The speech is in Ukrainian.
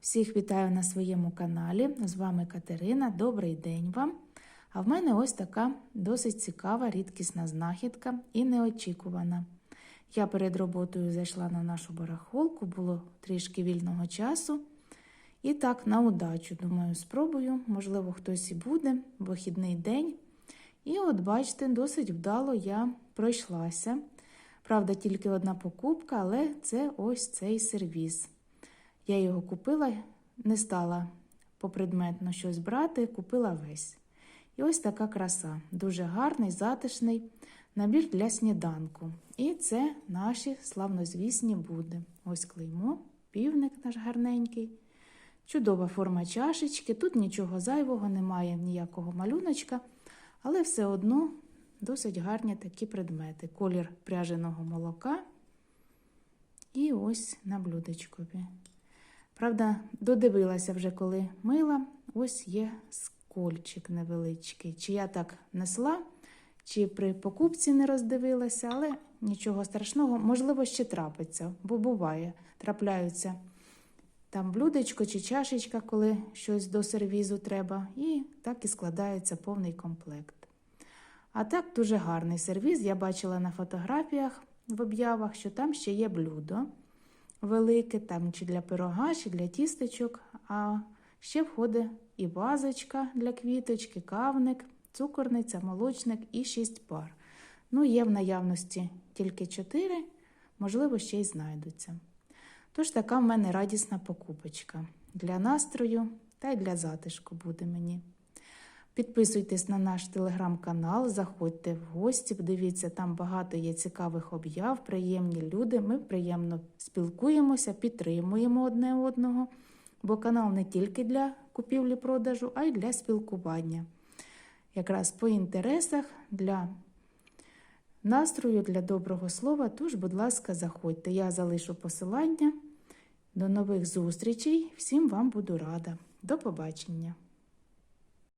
Всіх вітаю на своєму каналі. З вами Катерина. Добрий день вам. А в мене ось така досить цікава, рідкісна знахідка і неочікувана. Я перед роботою зайшла на нашу барахолку, було трішки вільного часу. І так, на удачу, думаю, спробую, можливо, хтось і буде, вихідний день. І от, бачите, досить вдало я пройшлася. Правда, тільки одна покупка, але це ось цей сервіз. Я його купила, не стала попредметно щось брати, купила весь. І ось така краса. Дуже гарний, затишний набір для сніданку. І це наші славнозвісні буде. Ось клеймо, півник наш гарненький. Чудова форма чашечки. Тут нічого зайвого, немає ніякого малюночка, але все одно досить гарні такі предмети. Колір пряженого молока. І ось на блюдечкові. Правда, додивилася вже, коли мила, ось є скольчик невеличкий. Чи я так несла, чи при покупці не роздивилася, але нічого страшного, можливо, ще трапиться, бо буває, трапляються там блюдечко чи чашечка, коли щось до сервізу треба, і так і складається повний комплект. А так дуже гарний сервіз. Я бачила на фотографіях в об'явах, що там ще є блюдо велике, там чи для пирога, чи для тістечок, а ще входить і вазочка для квіточки, кавник, цукорниця, молочник і шість пар. Ну, є в наявності тільки чотири, можливо, ще й знайдуться. Тож така в мене радісна покупочка для настрою та й для затишку буде мені. Підписуйтесь на наш телеграм-канал, заходьте в гості, дивіться, там багато є цікавих об'яв, приємні люди. Ми приємно спілкуємося, підтримуємо одне одного, бо канал не тільки для купівлі-продажу, а й для спілкування. Якраз по інтересах для настрою, для доброго слова. Тож, будь ласка, заходьте. Я залишу посилання. До нових зустрічей. Всім вам буду рада. До побачення!